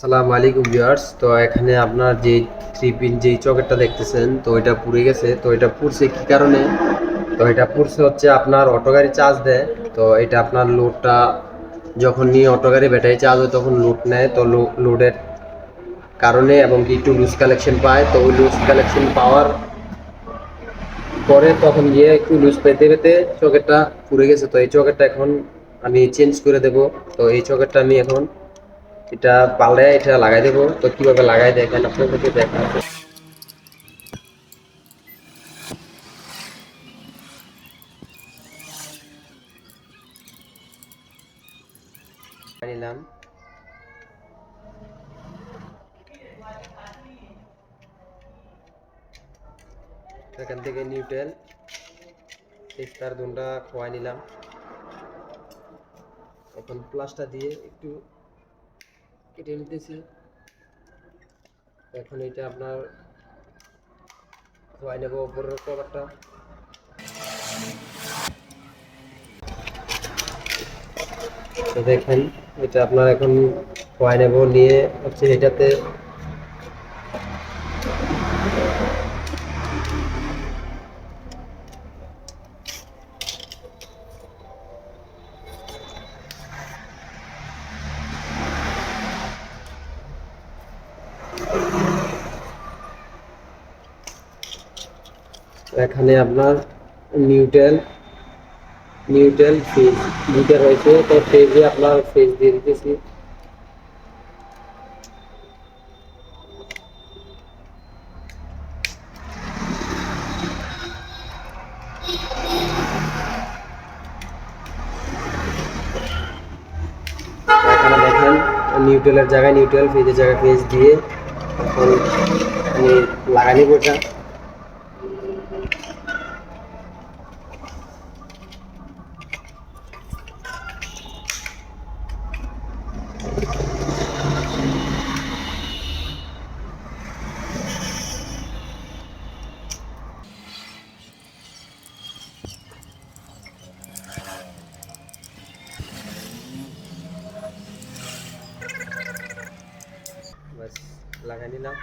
সালাম আলাইকুম ভিউয়ার্স। তো এখানে আপনার যে থ্রি পিন যেই চকেটটা দেখতেছেন, তো এটা পুড়ে গেছে। তো এটা পুড়ছে কি কারণে? তো এটা পুড়ছে হচ্ছে আপনার অটো গাড়ি চার্জ দেয়। তো এটা আপনার লোডটা যখন নিয়ে অটো গাড়ি ব্যাটারি চার্জ হয়, তখন লোড নেয়। তো লোডের কারণে এবং কি একটু লুজ কালেকশন পায়। তো ওই লুজ কালেকশন পাওয়ার পরে তখন গিয়ে একটু লুজ পেতে পেতে চকেটটা পুড়ে গেছে। তো এই চকেটটা এখন আমি চেঞ্জ করে দেব। তো এই চকেটটা আমি এখন এটা পালে এটা লাগাই দেবো। তো কীভাবে লাগাই দেখেন আপনাদেরকে দেখা এখান থেকে নিউটেল স্টার দুনটা খোয়াই নিলাম। এখন প্লাসটা দিয়ে একটু কেটে নিতেছি। এখন এটা আপনার ধোয়াই নেব উপরের কভারটা। তো দেখেন, এটা আপনার এখন ধোয়াই নেব নিয়ে হচ্ছে এটাতে এখানে আপনার নিউটেল নিউটেল ফেজ দুইটা রয়েছে, তো ফেজে আপনার ফেজ দিয়ে দিতেছি। নিউট্রেলের জায়গায় নিউট্রেল, ফেজের জায়গায় ফেজ দিয়ে এখন আমি লাগাই নিব লাগাই নিলাম।